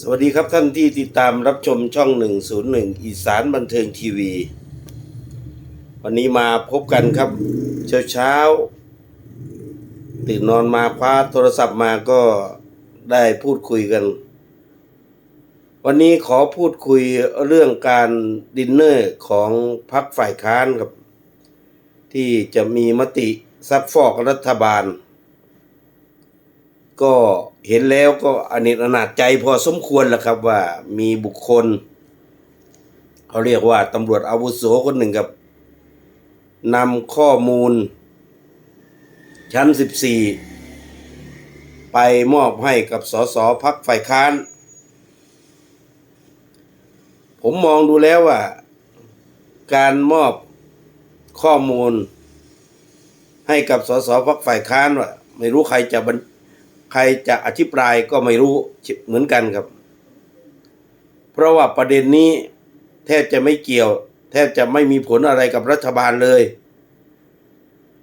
สวัสดีครับท่านที่ติดตามรับชมช่อง 101 อีสานบันเทิงทีวี วันนี้มาพบกันครับ เช้าเช้าๆตื่นนอนมาคว้าโทรศัพท์มาก็ได้พูดคุยกัน วันนี้ขอพูดคุยเรื่องการดินเนอร์ของพรรคฝ่ายค้านครับ ที่จะมีมติซักฟอกรัฐบาล ก็ เห็นแล้วก็อนิจอนาจใจพอสมควรแหละครับว่ามีบุคคลเขาเรียกว่าตำรวจอาวุโสคนหนึ่งครับนำข้อมูล ชั้น 14 ไปมอบให้กับสสพักฝ่ายค้าน ผมมองดูแล้วว่า การมอบข้อมูลให้กับสสพักฝ่ายค้านว่าไม่รู้ใครจะบรร ครจะอธิปรายก็ไม่รู้เหมือนกันครับ เพราะว่าประเด็นนี้แทบจะไม่เกี่ยว แทบจะไม่มีผลอะไรกับรัฐบาลเลย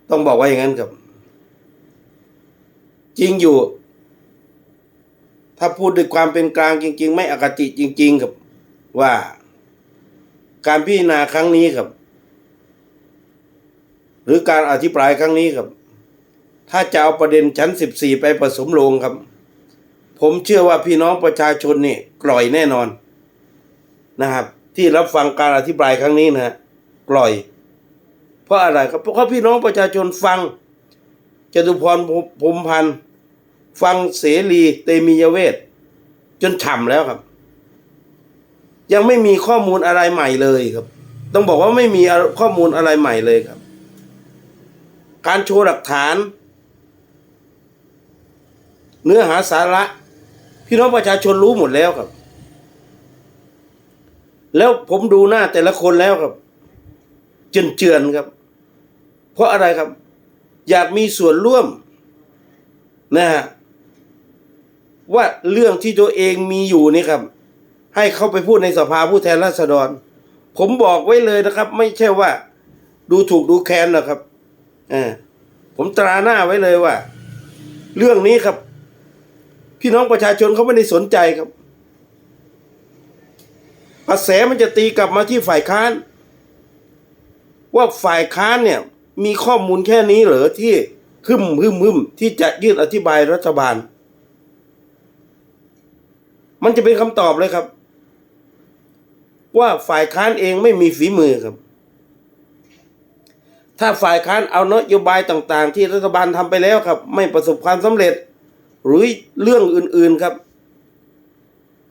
ต้องบอกว่าอย่างนั้นครับ จริงอยู่ ถ้าพูดด้วยความเป็นกลางจริง ๆ ไม่อคติจริง ๆ ครับ ว่า การพิจารณาครั้งนี้ครับ หรือการอธิปรายครั้งนี้ครับ ถ้าจะเอาประเด็นชั้น 14 ไปผสมลงครับ ผมเชื่อว่าพี่น้องประชาชนนี่กล่อยแน่นอนนะครับ ที่รับฟังการอธิบายครั้งนี้นะกล่อย เพราะอะไรครับเพราะพี่น้องประชาชนฟังจตุพรพรมพันธ์ฟังเสรีเตมียเวทจนฉ่ำแล้วครับ ยังไม่มีข้อมูลอะไรใหม่เลยครับ ต้องบอกว่าไม่มีข้อมูลอะไรใหม่เลยครับ การโชว์หลักฐาน เนื้อหาสาระ พี่น้องประชาชนรู้หมดแล้วครับ แล้วผมดูหน้าแต่ละคนแล้วครับเจือนเจือนครับ เพราะอะไรครับ อยากมีส่วนร่วมนะฮะว่าเรื่องที่ตัวเองมีอยู่นี่ครับ ให้เข้าไปพูดในสภาผู้แทนราษฎร ผมบอกไว้เลยนะครับ ไม่ใช่ว่า ดูถูกดูแคลนนะครับอ่าผมตราหน้าไว้เลยว่า เรื่องนี้ครับ พี่น้องประชาชนเขาไม่ได้สนใจครับกระแสมันจะตีกลับมาที่ฝ่ายค้าน ว่าฝ่ายค้านเนี่ยมีข้อมูลแค่นี้เหรอที่หึมหึมหึมที่จะยื่นอธิบายรัฐบาล มันจะเป็นคำตอบเลยครับ ว่าฝ่ายค้านเองไม่มีฝีมือครับ ถ้าฝ่ายค้านเอานโยบายต่าง ๆ ที่รัฐบาลทำไปแล้วครับ ไม่ประสบความสำเร็จ หรือเรื่องอื่นๆครับ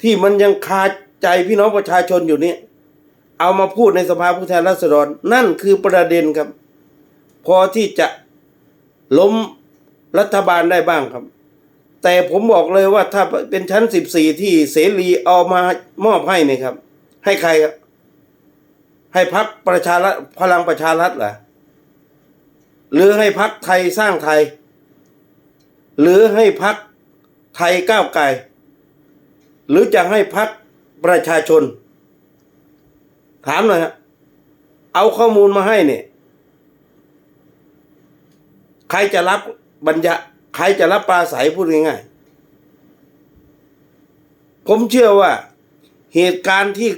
ที่มันยังคาใจพี่น้องประชาชนอยู่เนี่ยเอามาพูดในสภาผู้แทนราษฎร นั่นคือประเด็นครับ พอที่จะล้มรัฐบาลได้บ้างครับ แต่ผมบอกเลยว่าถ้าเป็นชั้นสิบสี่ที่เสรีเอามามอบให้เนี่ยครับ ให้ใครครับให้พักประชารัฐพลังประชารัฐเหรอหรือให้พักไทยสร้างไทย หรือให้พักไทยก้าวไกล หรือจะให้พักประชาชน ถามหน่อยฮะเอาข้อมูลมาให้เนี่ย ใครจะรับบรรยะใครจะรับปลาใสพูดง่ายๆผมเชื่อว่าเหตุการณ์ที่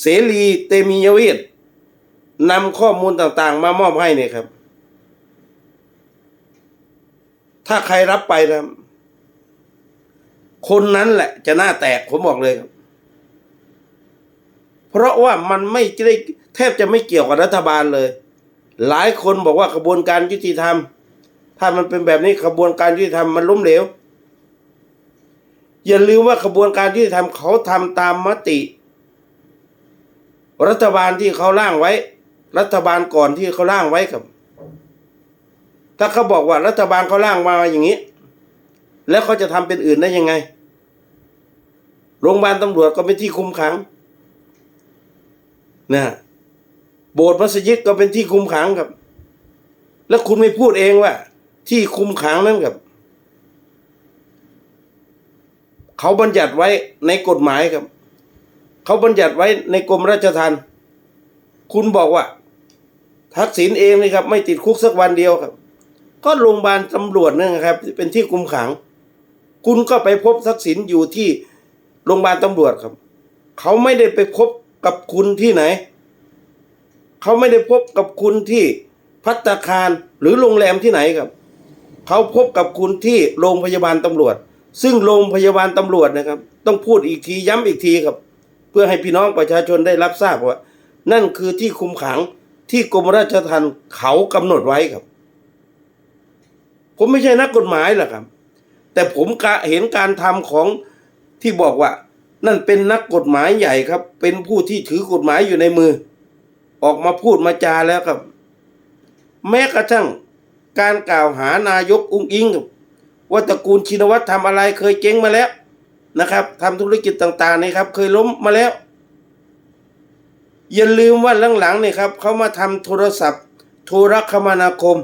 เสรีเตมียเวทนำข้อมูลต่างๆ มามอบให้เนี่ยครับ ถ้าใครรับไปนะ คนนั้นแหละ จะหน้าแตกผมบอกเลยครับ เพราะว่ามันไม่ได้แทบจะไม่เกี่ยวกับรัฐบาลเลย หลายคนบอกว่ากระบวนการยุติธรรม ถ้ามันเป็นแบบนี้กระบวนการยุติธรรมมันล้มเหลว อย่าลืมว่าขบวนการยุติธรรมเขาทำตามมติ รัฐบาลที่เขาร่างไว้ รัฐบาลก่อนที่เขาร่างไว้ครับ ถ้าเขาบอกว่ารัฐบาลเขาร่างมาอย่างนี้ แล้วเขาจะทำเป็นอื่นได้ยังไง โรงพยาบาลตำรวจก็เป็นที่คุมขังนะโบสถ์มัสยิดก็เป็นที่คุมขังครับ แล้วคุณไม่พูดเองว่า ที่คุมขังนั้นครับเขาบัญญัติไว้ในกฎหมายครับ เขาบัญญัติไว้ในกรมราชทัณฑ์คุณบอกว่า ทักษิณเองนี่ครับ ไม่ติดคุกสักวันเดียวครับ ก็โรงพยาบาลตำรวจนั่นครับ เป็นที่คุมขัง คุณก็ไปพบทักษิณอยู่ที่โรงพยาบาลตำรวจครับ เขาไม่ได้ไปพบกับคุณที่ไหน เขาไม่ได้พบกับคุณที่พัตตาคารหรือโรงแรมที่ไหนครับ เขาพบกับคุณที่โรงพยาบาลตำรวจ ซึ่งโรงพยาบาลตำรวจนะครับ ต้องพูดอีกทีย้ำอีกทีครับ เพื่อให้พี่น้องประชาชนได้รับทราบว่า นั่นคือที่คุมขังที่กรมราชทัณฑ์เขากำหนดไว้ครับ ผมไม่ใช่นักกฎหมายหรอกครับ แต่ผมกะเห็นการทำของที่บอกว่า นั่นเป็นนักกฎหมายใหญ่ครับ เป็นผู้ที่ถือกฎหมายอยู่ในมือ ออกมาพูดมาจาแล้วครับ แม้กระทั่งการกล่าวหานายกอุ้งอิงว่าตระกูลชินวัตรทำอะไรเคยเจ๊งมาแล้วนะครับทำธุรกิจต่างๆนี่ครับ เคยล้มมาแล้ว อย่าลืมว่าหลังๆเนี่ยครับเขามาทำโทรศัพท์ โทรคมนาคม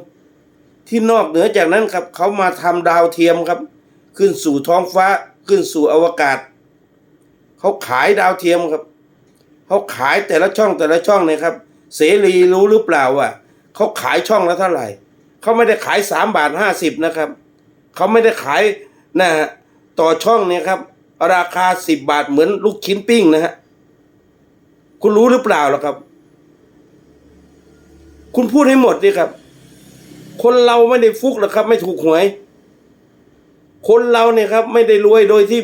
ที่นอกเหนือจากนั้นครับเขามาทำดาวเทียมครับ ขึ้นสู่ท้องฟ้าขึ้นสู่อวกาศเขาขายดาวเทียมครับเขาขายแต่ละช่องแต่ละช่องเนี่ยครับ เสรีรู้หรือเปล่าว่าเขาขายช่องละเท่าไหร่เขาไม่ได้ขายสามบาทห้าสิบนะครับเขาไม่ได้ขายนะฮะต่อช่องเนี่ยครับ ราคาสิบบาทเหมือนลูกชิ้นปิ้งนะฮะคุณรู้หรือเปล่าล่ะครับ คุณพูดให้หมดดิครับ คนเราไม่ได้ฟุกหรอกครับ ไม่ถูกหวย คนเราเนี่ยครับ ไม่ได้รวยโดยที่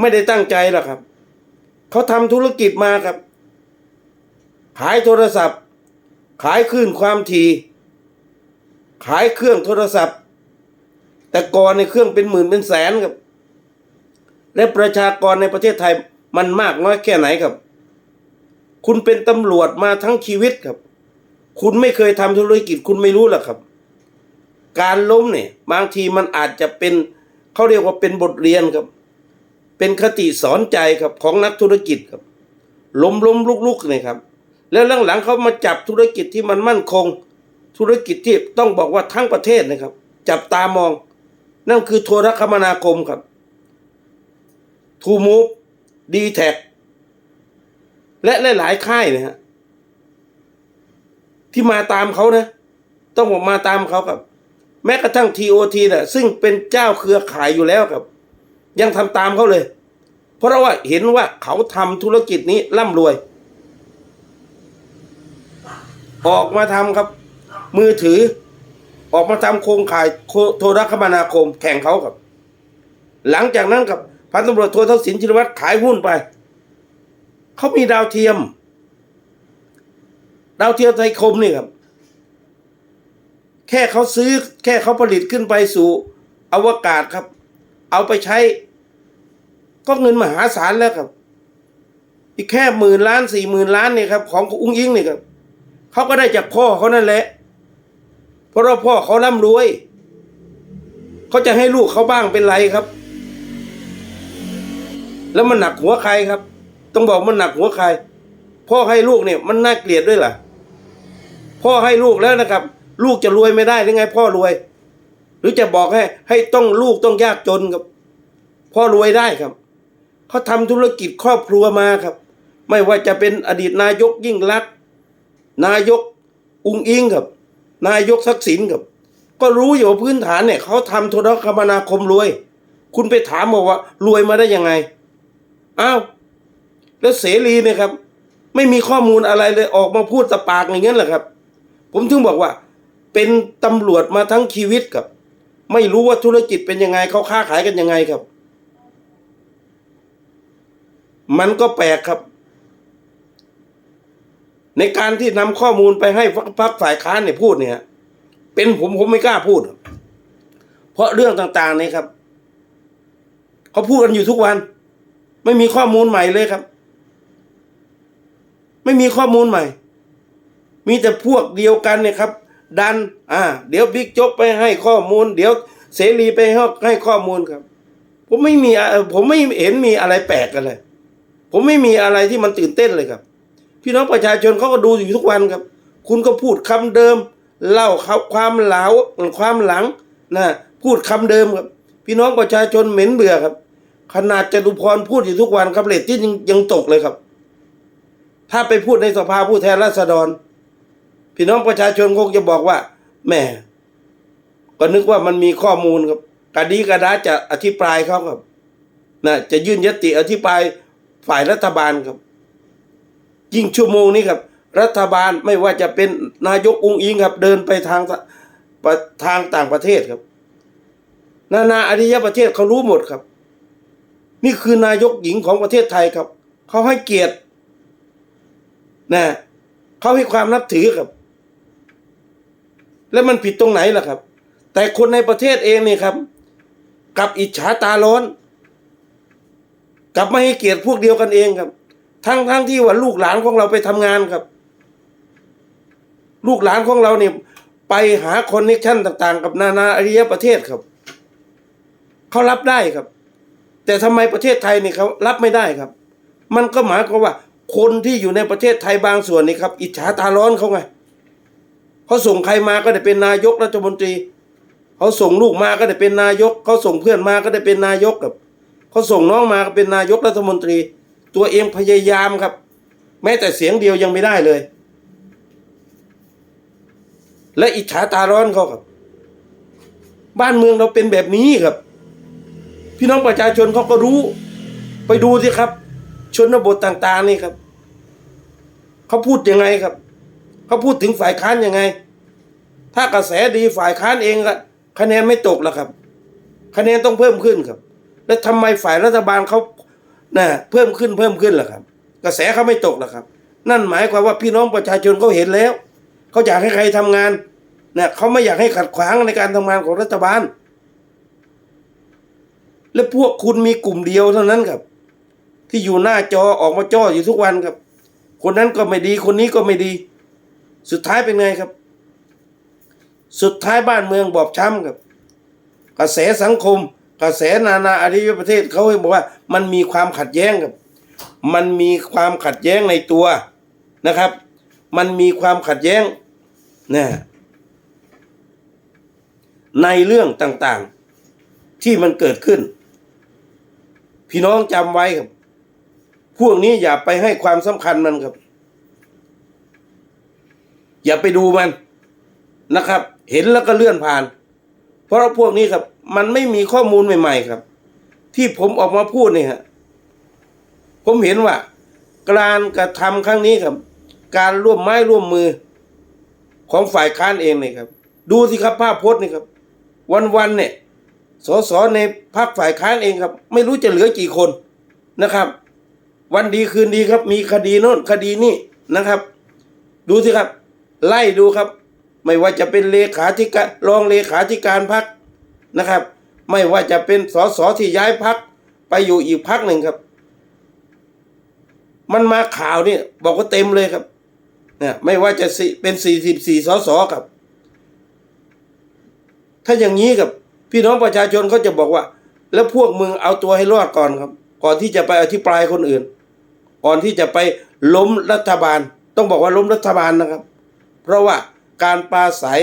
ไม่ได้ตั้งใจหรอกครับ เขาทำธุรกิจมาครับ ขายโทรศัพท์ ขายคลื่นความถี่ขายเครื่องโทรศัพท์ แต่ก่อนในเครื่องเป็นหมื่นเป็นแสนครับ และประชากรในประเทศไทยมันมากน้อยแค่ไหนครับ คุณเป็นตำรวจมาทั้งชีวิตครับ คุณไม่เคยทำธุรกิจคุณไม่รู้หรอกครับ การล้มเนี่ยบางทีมันอาจจะเป็นเขาเรียกว่าเป็นบทเรียนครับ เป็นคติสอนใจครับของนักธุรกิจครับล้มล้มลุกลุกเนี่ยครับ แล้วหลังๆเขามาจับธุรกิจที่มันมั่นคง ธุรกิจที่ต้องบอกว่าทั้งประเทศนะครับ จับตามอง นั่นคือโทรคมนาคมครับทูมูฟดีแท็และหลายๆค่ายนะฮะที่มาตามเขานะ ต้องบอกมาตามเขาครับ แม้กระทั่งทีโอทีน่ะซึ่งเป็นเจ้าเครือข่ายอยู่แล้วครับ ยังทำตามเขาเลย เพราะว่าเห็นว่าเขาทำธุรกิจนี้ร่ำรวย ออกมาทำครับ มือถือ ออกมาทำโครงข่ายโทรคมนาคมแข่งเขาครับ หลังจากนั้นครับพันตำรวจโททักษิณชินวัตรขายหุ้นไป เขามีดาวเทียม ดาวเทียมไทยคมนี่ครับ แค่เขาซื้อแค่เขาผลิตขึ้นไปสู่อวกาศครับ เอาไปใช้ ก็เงินมหาศาลแล้วครับ อีกแค่หมื่นล้านสี่หมื่นล้านเนี่ยครับ ของอุ้งอิงเนี่ยครับเขาก็ได้จากพ่อเขานั่นแหละ เพราะว่าพ่อเขาร่ำรวยเขาจะให้ลูกเขาบ้างเป็นไรครับ แล้วมันหนักหัวใครครับ ต้องบอกมันหนักหัวใคร พ่อให้ลูกเนี่ย มันน่าเกลียดด้วยล่ะ พ่อให้ลูกแล้วนะครับ ลูกจะรวยไม่ได้หรือไง พ่อรวย หรือจะบอกให้ ให้ต้องลูกต้องยากจนครับ พ่อรวยได้ครับเขาทำธุรกิจครอบครัวมาครับ ไม่ว่าจะเป็นอดีตนายกยิ่งรักษณ์นายกอุงอิงครับ นายกทักษิณครับ ก็รู้อยู่ว่าพื้นฐานเนี่ยเขาทำโทรคมนาคมรวย คุณไปถามบอกว่า รวยมาได้ยังไงอ้าวแล้วเสรีเนี่ยครับ ไม่มีข้อมูลอะไรเลยออกมาพูดตะปากอย่างนั้นแหละครับ ผมถึงบอกว่า เป็นตำรวจมาทั้งชีวิตครับ ไม่รู้ว่าธุรกิจเป็นยังไงเขาค้าขายกันยังไงครับ มันก็แปลกครับ ในการที่นำข้อมูลไปให้พรรคฝ่ายค้านเนี่ยพูดเนี่ย เป็นผมผมไม่กล้าพูด เพราะเรื่องต่างๆนี่ครับเขาพูดกันอยู่ทุกวัน ไม่มีข้อมูลใหม่เลยครับ ไม่มีข้อมูลใหม่ มีแต่พวกเดียวกันเนี่ยครับ ดัน อ่า เดี๋ยวบิ๊กโจ๊กไปให้ข้อมูล เดี๋ยวเสรีไปให้ข้อมูลครับ ผมไม่มีผมไม่เห็นมีอะไรแปลกกันเลยผมไม่มีอะไรที่มันตื่นเต้นเลยครับ พี่น้องประชาชนเขาก็ดูอยู่ทุกวันครับ คุณก็พูดคำเดิม เล่าความเหลาความหลังนะพูดคำเดิมครับ พี่น้องประชาชนเหม็นเบื่อครับ ขนาดจตุพรพูดอยู่ทุกวันครับเลตที่ยังยังตกเลยครับ ถ้าไปพูดในสภาผู้แทนราษฎร พี่น้องประชาชนคงจะบอกว่าแม่ก็นึกว่ามันมีข้อมูลครับกระดีกระดาจะอธิปรายเขาครับนะจะยื่นยติอธิปรายฝ่ายรัฐบาลครับ ยิ่งชั่วโมงนี้ครับ รัฐบาลไม่ว่าจะเป็นนายกองอิงครับ เดินไปทางทางต่างประเทศครับ นานาอริยประเทศเขารู้หมดครับ นี่คือนายกหญิงของประเทศไทยครับ เขาให้เกียรตินะเขาให้ความนับถือครับ แล้วมันผิดตรงไหนล่ะครับ แต่คนในประเทศเองนี่ครับกลับอิจฉาตาร้อนกลับไม่ให้เกียรติพวกเดียวกันเองครับ ทั้งทั้งที่ว่าลูกหลานของเราไปทำงานครับ ลูกหลานของเราเนี่ยไปหาคอนเนคชั่นต่าง ๆ กับนานาอารยประเทศครับเขารับได้ครับ แต่ทำไมประเทศไทยนี่เขารับไม่ได้ครับ มันก็หมายความว่า คนที่อยู่ในประเทศไทยบางส่วนนี่ครับ อิจฉาตาร้อนเขาไง เขาส่งใครมาก็ได้เป็นนายกรัฐมนตรี เขาส่งลูกมาก็ได้เป็นนายก เขาส่งเพื่อนมาก็ได้เป็นนายกครับเขาส่งน้องมาก็เป็นนายกรัฐมนตรี ตัวเองพยายามครับ แม้แต่เสียงเดียวยังไม่ได้เลย และอิจฉาตาร้อนเขาครับ บ้านเมืองเราเป็นแบบนี้ครับ พี่น้องประชาชนเขาก็รู้ ไปดูสิครับ ชนบทต่าง ๆ นี่ครับ เขาพูดยังไงครับ เขาพูดถึงฝ่ายค้านยังไง ถ้ากระแสดีฝ่ายค้านเองก็คะแนนไม่ตกแล้วครับ คะแนนต้องเพิ่มขึ้นครับ แล้วทำไมฝ่ายรัฐบาลเขาน่ะเพิ่มขึ้นเพิ่มขึ้นล่ะครับ กระแสเขาไม่ตกล่ะครับ นั่นหมายความว่าพี่น้องประชาชนเขาเห็นแล้วเขาอยากให้ใครทำงานเนี่ยเขาไม่อยากให้ขัดขวางในการทำงานของรัฐบาล และพวกคุณมีกลุ่มเดียวเท่านั้นครับ ที่อยู่หน้าจอออกมาจ้ออยู่ทุกวันครับ คนนั้นก็ไม่ดีคนนี้ก็ไม่ดี สุดท้ายเป็นไงครับ สุดท้ายบ้านเมืองบอบช้ำครับ กระแสสังคม กระแสนานาอารยประเทศเขาบอกว่ามันมีความขัดแย้งครับ มันมีความขัดแย้งในตัวนะครับ มันมีความขัดแย้งนะในเรื่องต่างๆ ที่มันเกิดขึ้น พี่น้องจำไว้ครับ พวกนี้อย่าไปให้ความสำคัญมันครับ อย่าไปดูมัน นะครับ เห็นแล้วก็เลื่อนผ่าน เพราะพวกนี้ครับ มันไม่มีข้อมูลใหม่ๆครับ ที่ผมออกมาพูดเนี่ยฮะผมเห็นว่า การกระทำครั้งนี้ครับ การร่วมไม้ร่วมมือของฝ่ายค้านเองเนี่ยครับ ดูสิครับภาพพจน์นี่ครับ วันๆเนี่ยสสในพรรคฝ่ายค้านเองครับ ไม่รู้จะเหลือกี่คนนะครับ วันดีคืนดีครับ มีคดีโน่นคดีนี่นะครับ ดูสิครับ ไล่ดูครับ ไม่ว่าจะเป็นเลขาธิการรองเลขาธิการพักนะครับ ไม่ว่าจะเป็นสสที่ย้ายพักไปอยู่อีกพักหนึ่งครับ มันมาข่าวนี่บอกว่าเต็มเลยครับเนี่ยไม่ว่าจะเป็นสี่สิบสี่สสครับ ถ้าอย่างนี้กับพี่น้องประชาชนเขาจะบอกว่า แล้วพวกมึงเอาตัวให้รอดก่อนครับ ก่อนที่จะไปอธิปรายคนอื่น ก่อนที่จะไปล้มรัฐบาล ต้องบอกว่าล้มรัฐบาลนะครับ เพราะว่า การปราศัย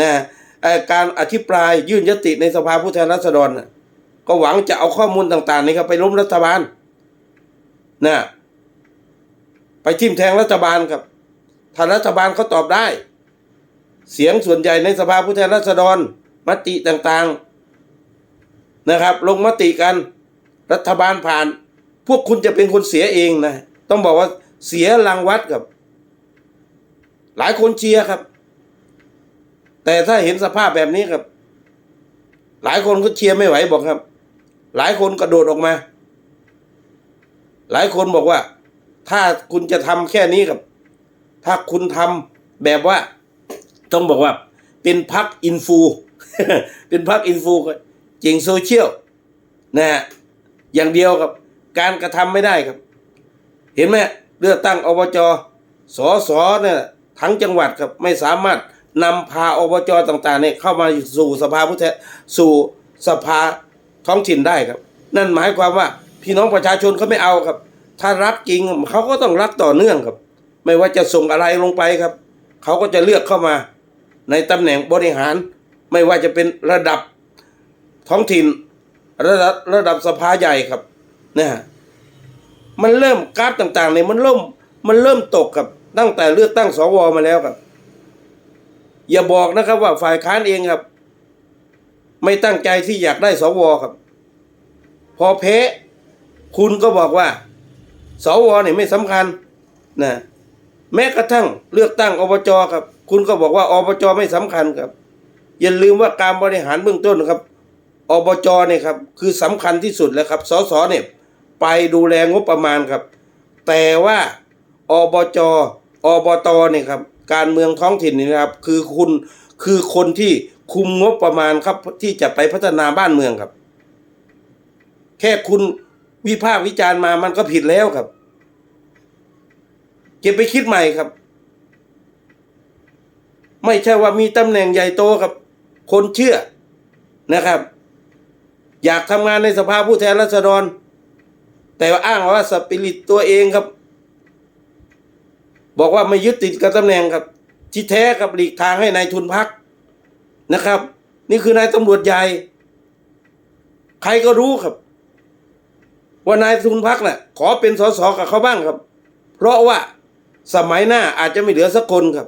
นะการอธิปรายยื่นยติในสภาผู้แทนราษฎรก็หวังจะเอาข้อมูลต่างๆนี้ครับไปล้มรัฐบาลนะไปทิมแทงรัฐบาลครับถ้ารัฐบาลเขาตอบได้ เสียงส่วนใหญ่ในสภาผู้แทนราษฎรมติต่างๆนะครับ ลงมติกันรัฐบาลผ่าน พวกคุณจะเป็นคนเสียเองนะ ต้องบอกว่าเสียรางวัดกับ หลายคนเชียร์ครับ แต่ถ้าเห็นสภาพแบบนี้ครับ หลายคนก็เชียร์ไม่ไหวบอกครับ หลายคนกระโดดออกมา หลายคนบอกว่า ถ้าคุณจะทำแค่นี้ครับ ถ้าคุณทำแบบว่า ต้องบอกว่า เป็นพักอินฟูเป็นพักอินฟูก็จริงโซเชียลนะฮะอย่างเดียวกับ การกระทำไม่ได้ครับ เห็นไหมเลือกตั้งอบจสสเนี่ยทั้งจังหวัดครับไม่สามารถ นำพาอบจต่างๆเนี่ยเข้ามาสู่สภาผู้แทนสู่สภาท้องถิ่นได้ครับ นั่นหมายความว่าพี่น้องประชาชนเขาไม่เอาครับ ถ้ารักจริงเขาก็ต้องรักต่อเนื่องครับ ไม่ว่าจะส่งอะไรลงไปครับ เขาก็จะเลือกเข้ามา ในตำแหน่งบริหาร ไม่ว่าจะเป็นระดับท้องถิ่น ระดับระดับสภาใหญ่ครับนะฮะมันเริ่มกราฟต่างๆเนี่ยมันเริ่มมันเริ่มตกครับตั้งแต่เลือกตั้งสวมาแล้วครับ อย่าบอกนะครับว่าฝ่ายค้านเองครับ ไม่ตั้งใจที่อยากได้สวครับ พอแพ้คุณก็บอกว่า สวเนี่ยไม่สำคัญนะแม้กระทั่งเลือกตั้งอบจครับ คุณก็บอกว่าอบจไม่สำคัญครับ อย่าลืมว่าการบริหารเบื้องต้นครับอบจเนี่ยครับคือสำคัญที่สุดแล้วครับสสเนี่ยไปดูแลงบประมาณครับ แต่ว่าอบจอบตเนี่ยครับ การเมืองท้องถิ่นนี่นะครับ คือคุณคือคนที่คุมงบประมาณครับที่จะไปพัฒนาบ้านเมืองครับ แค่คุณวิพากษ์วิจารณ์มามันก็ผิดแล้วครับ เก็บไปคิดใหม่ครับ ไม่ใช่ว่ามีตำแหน่งใหญ่โตครับ คนเชื่อนะครับ อยากทำงานในสภาผู้แทนราษฎร แต่ว่าอ้างว่าสปิริตตัวเองครับ บอกว่าไม่ยึดติดกับตำแหน่งครับที่แท้กับหลีกทางให้นายทุนพักนะครับ นี่คือนายตำรวจใหญ่ ใครก็รู้ครับ ว่านายทุนพักน่ะ ขอเป็นสสกับเขาบ้างครับ เพราะว่าสมัยหน้าอาจจะไม่เหลือสักคนครับ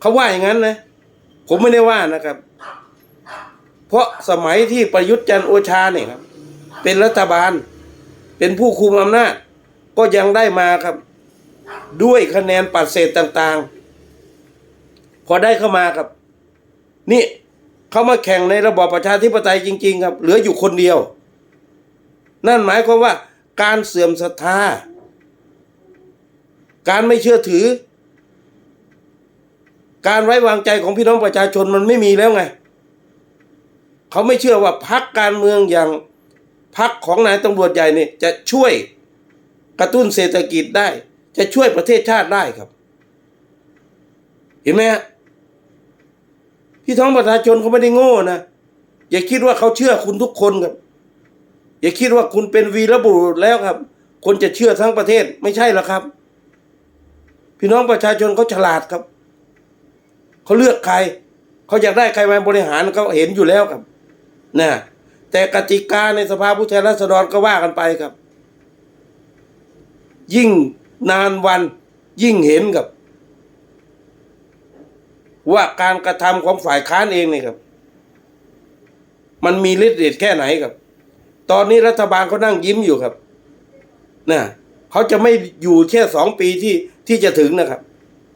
เขาว่าอย่างนั้นนะ ผมไม่ได้ว่านะครับ เพราะสมัยที่ประยุทธ์จันโอชาเนี่ยครับ เป็นรัฐบาล เป็นผู้คุมอำนาจ ก็ยังได้มาครับ ด้วยคะแนนปัดเศษต่างๆ พอได้เข้ามาครับ นี่เขามาแข่งในระบอบประชาธิปไตยจริง ๆ ครับ เหลืออยู่คนเดียว นั่นหมายความว่า การเสื่อมศรัทธา การไม่เชื่อถือ การไว้วางใจของพี่น้องประชาชนมันไม่มีแล้วไงเขาไม่เชื่อว่าพักการเมืองอย่างพักของนายตำรวจใหญ่นี่จะช่วย กระตุ้นเศรษฐกิจได้ จะช่วยประเทศชาติได้ครับ เห็นไหมฮะพี่ท้องประชาชนเขาไม่ได้โง่นะอย่าคิดว่าเขาเชื่อคุณทุกคนครับ อย่าคิดว่าคุณเป็นวีรบุรุษแล้วครับ คนจะเชื่อทั้งประเทศไม่ใช่หรอกครับ พี่น้องประชาชนเขาฉลาดครับเขาเลือกใครเขาอยากได้ใครมาบริหารเขาเห็นอยู่แล้วครับนะแต่กติกาในสภาผู้แทนราษฎรก็ว่ากันไปครับ ยิ่งนานวันยิ่งเห็นครับ ว่าการกระทำของฝ่ายค้านเองเนี่ยครับ มันมีฤทธิ์เดชแค่ไหนครับ ตอนนี้รัฐบาลเขานั่งยิ้มอยู่ครับนะเขาจะไม่อยู่แค่สองปีที่ที่จะถึงนะครับ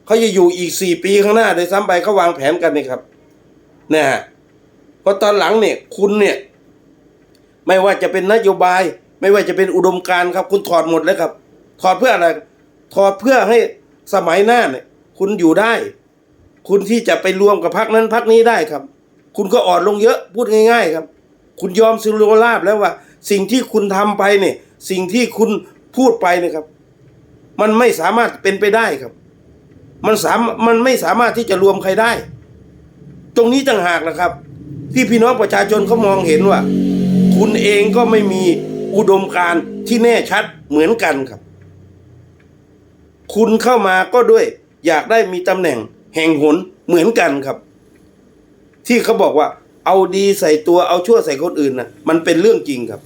เขาจะอยู่อีกสี่ปีข้างหน้าโดยซ้ำไปเขาวางแผนกันนี่ครับนะฮะเพราะตอนหลังเนี่ย คุณเนี่ย ไม่ว่าจะเป็นนโยบาย ไม่ว่าจะเป็นอุดมการณ์ครับ คุณถอดหมดเลยครับ ถอดเพื่ออะไร ถอดเพื่อให้สมัยหน้าเนี่ย คุณอยู่ได้ คุณที่จะไปรวมกับพรรคนั้นพรรคนี้ได้ครับ คุณก็อ่อนลงเยอะพูดง่าย ๆ ครับ คุณยอมซิโรลาบแล้วว่า สิ่งที่คุณทำไปเนี่ย สิ่งที่คุณพูดไปเนี่ยครับ มันไม่สามารถเป็นไปได้ครับ มันสามมันไม่สามารถที่จะรวมใครได้ ตรงนี้ต่างหากนะครับ ที่พี่น้องประชาชนเขามองเห็นว่า คุณเองก็ไม่มีอุดมการณ์ที่แน่ชัดเหมือนกันครับ คุณเข้ามาก็ด้วย อยากได้มีตำแหน่งแห่งหนเหมือนกันครับ ที่เขาบอกว่าเอาดีใส่ตัวเอาชั่วใส่คนอื่นนะมันเป็นเรื่องจริงครับ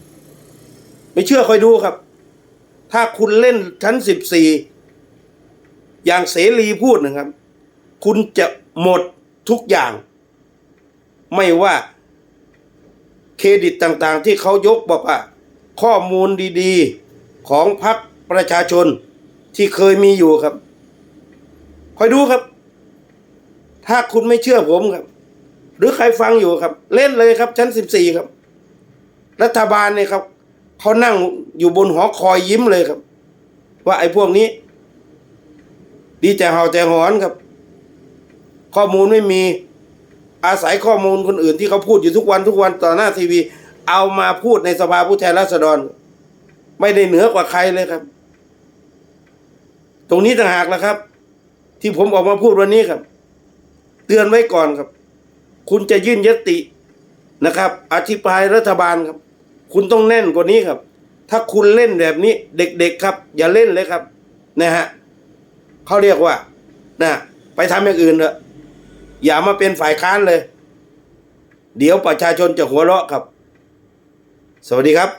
ไม่เชื่อคอยดูครับ ถ้าคุณเล่นชั้นสิบสี่อย่างเสรีพูดนะครับ คุณจะหมดทุกอย่าง ไม่ว่าเครดิตต่างๆ ที่เขายกบอกว่าข้อมูลดีๆ ของพรรคประชาชน ที่เคยมีอยู่ครับ คอยดูครับ ถ้าคุณไม่เชื่อผมครับ หรือใครฟังอยู่ครับ เล่นเลยครับ ชั้นสิบสี่ครับ รัฐบาลเนี่ยครับเขานั่งอยู่บนหอคอยยิ้มเลยครับ ว่าไอ้พวกนี้ ดีแต่เห่าแต่หอนครับ ข้อมูลไม่มีอาศัยข้อมูลคนอื่นที่เขาพูดอยู่ทุกวันทุกวันต่อหน้าทีวี เอามาพูดในสภาผู้แทนราษฎร ไม่ได้เหนือกว่าใครเลยครับ ตรงนี้ต่างหากนะครับ ที่ผมออกมาพูดวันนี้ครับ เตือนไว้ก่อนครับ คุณจะยื่นยตินะครับ อธิบายรัฐบาลครับ คุณต้องแน่นกว่านี้ครับ ถ้าคุณเล่นแบบนี้ เด็กๆครับ อย่าเล่นเลยครับนะฮะเขาเรียกว่านะไปทำอย่างอื่นเถอะอย่ามาเป็นฝ่ายค้านเลย เดี๋ยวประชาชนจะหัวเราะครับ สวัสดีครับ